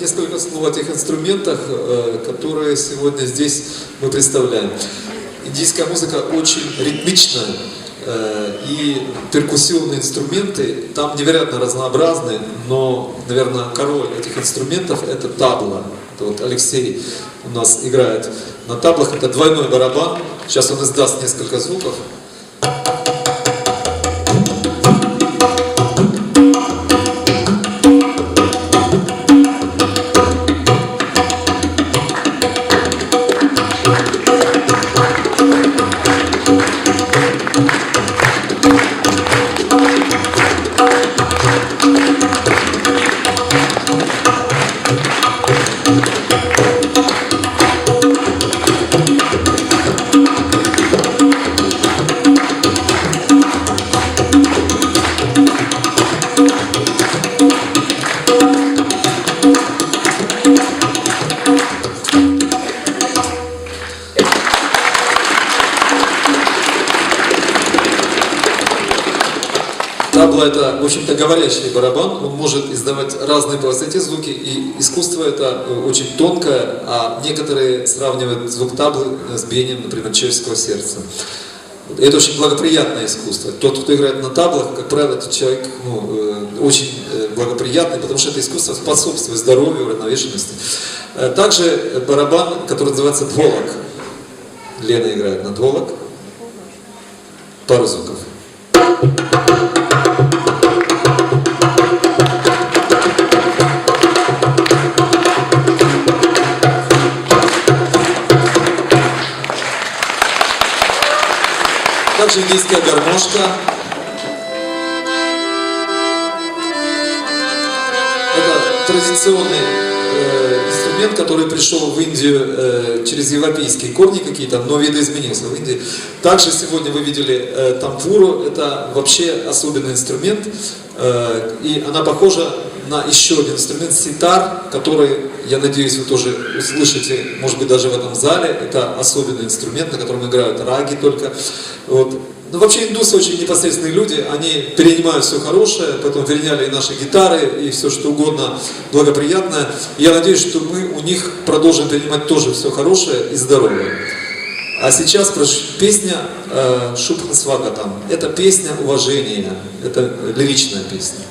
несколько слов о тех инструментах, э, которые сегодня здесь мы представляем. Индийская музыка очень ритмичная, э, и перкуссионные инструменты там невероятно разнообразны, но, наверное, король этих инструментов это табла. Это вот Алексей у нас играет на таблах, это двойной барабан. Сейчас он издаст несколько звуков. Табла это, в общем-то, говорящий барабан, он может издавать разные по высоте звуки, и искусство это э, очень тонкое, а некоторые сравнивают звук таблы с биением, например, человеческого сердца. Это очень благоприятное искусство. Тот, кто играет на таблах, как правило, этот человек ну, э, очень э, благоприятный, потому что это искусство способствует здоровью, уравновешенности. Э, Также барабан, который называется дволок. Лена играет на дволок. Пару звуков. Также индийская гармошка. Это традиционный э, инструмент, который пришел в Индию э, через европейские корни какие-то, но видоизменился в Индии. Также сегодня вы видели э, тампуру, это вообще особенный инструмент, э, и она похожа на еще один инструмент ситар, который, я надеюсь, вы тоже услышите, может быть, даже в этом зале. Это особенный инструмент, на котором играют раги только. Вот. Ну, вообще индусы очень непосредственные люди, они перенимают все хорошее, поэтому переняли и наши гитары, и все что угодно благоприятное. Я надеюсь, что мы у них продолжим перенимать тоже все хорошее и здоровое. А сейчас песня э, Шубха Свагатам. Это песня уважения, это лиричная песня.